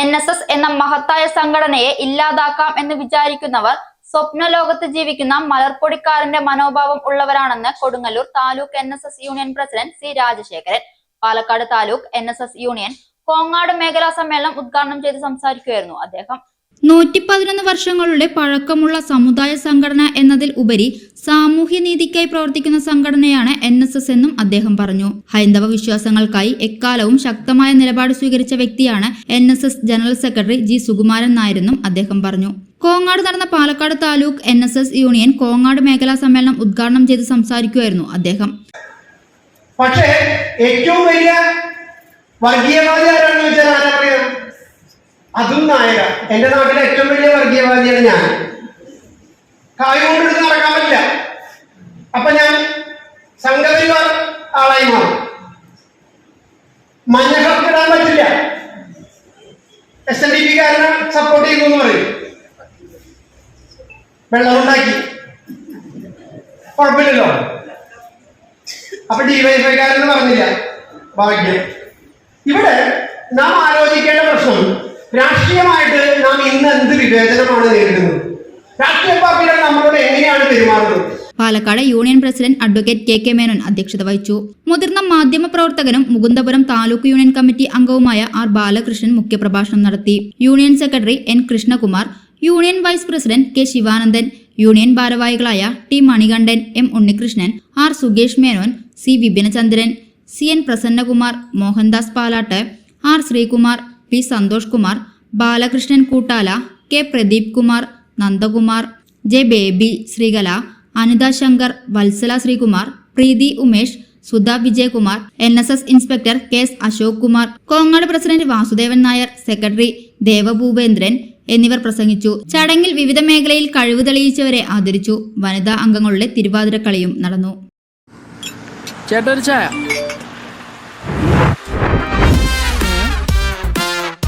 N S S എന്ന മഹത്തായ സംഘടനയെ ഇല്ലാതാക്കാം എന്ന് വിചാരിക്കുന്നവർ സ്വപ്ന ലോകത്ത് ജീവിക്കുന്ന മലർപ്പൊടിക്കാരന്റെ മനോഭാവം ഉള്ളവരാണെന്ന് Kodungallur taluk N S S union president C Rajasekharan. Palakkad taluk N S S union Kongad മേഖലാ സമ്മേളനം ഉദ്ഘാടനം ചെയ്ത് സംസാരിക്കുകയായിരുന്നു അദ്ദേഹം. നൂറ്റി പതിനൊന്ന് വർഷങ്ങളുടെ പഴക്കമുള്ള സമുദായ സംഘടന എന്നതിൽ ഉപരി സാമൂഹ്യനീതിക്കായി പ്രവർത്തിക്കുന്ന സംഘടനയാണ് എൻ എസ് എസ് എന്നും അദ്ദേഹം പറഞ്ഞു. ഹൈന്ദവ വിശ്വാസങ്ങൾക്കായി എക്കാലവും ശക്തമായ നിലപാട് സ്വീകരിച്ച വ്യക്തിയാണ് N S S general secretary G Sukumaran നായരെന്നും അദ്ദേഹം പറഞ്ഞു. കോങ്ങാട് നടന്ന Palakkad taluk N S S union Kongad മേഖലാ സമ്മേളനം ഉദ്ഘാടനം ചെയ്ത് സംസാരിക്കുമായിരുന്നു അദ്ദേഹം. പക്ഷേ ഏറ്റവും വലിയ വർഗീയവാദി ആരാണെന്ന് വെച്ചാൽ അതും നായക എന്റെ നാട്ടിലെ ഏറ്റവും വലിയ വർഗീയവാദിയാണ് ഞാൻ. കായ് കൊണ്ടെടുത്ത് നടക്കാൻ പറ്റില്ല. അപ്പൊ ഞാൻ സംഘപരിവാർ ആളായി മാറും. മഞ്ഞ ഷർട്ട് ഇടാൻ പറ്റില്ല. എസ് എൻ ഡി പി കാരനെ സപ്പോർട്ട് ചെയ്യുന്നു എന്ന് പറയും വെള്ളമുണ്ടാക്കി കുഴപ്പമില്ലല്ലോ. അപ്പൊ ഡിവൈഫൈക്കാരെന്ന് പറഞ്ഞില്ല. ഭാഗ്യം. ഇവിടെ നാം ആലോചിക്കേണ്ട പ്രശ്നം രാഷ്ട്രീയമായിട്ട് നാം ഇന്ന് എന്ത് വിവേചനമാണ് നേരിടുന്നത്? രാഷ്ട്രീയ പാർട്ടികൾ നമ്മളോട് എങ്ങനെയാണ് പെരുമാറുന്നത്? Palakkad union president advocate K K Menon അധ്യക്ഷത വഹിച്ചു. മുതിർന്ന മാധ്യമ പ്രവർത്തകനും മുകുന്ദപുരം താലൂക്ക് യൂണിയൻ കമ്മിറ്റി അംഗവുമായ ആർ ബാലകൃഷ്ണൻ മുഖ്യപ്രഭാഷണം നടത്തി. Union secretary N Krishnakumar union vice president K Sivanandan union ഭാരവാഹികളായ T Manikandan M Unnikrishnan R സുഗേഷ് Menon C Vipinachandran C N Prasannakumar Mohandas Palatt R Sreekumar P Santhosh Kumar Balakrishnan Koottala K Pradeep Kumar Nandakumar J Baby Sreekala Anitha Shankar Vatsala Sreekumar Preethi Umesh Sudha Vijayakumar N S S inspector K S Ashok Kumar Kongad president Vasudevan Nair secretary Devabhupendran എന്നിവർ പ്രസംഗിച്ചു. ചടങ്ങിൽ വിവിധ മേഖലയിൽ കഴിവ് തെളിയിച്ചവരെ ആദരിച്ചു. വനിതാ അംഗങ്ങളുടെ തിരുവാതിരക്കളിയും നടന്നു. ചേട്ടാ ഒരു ചായ.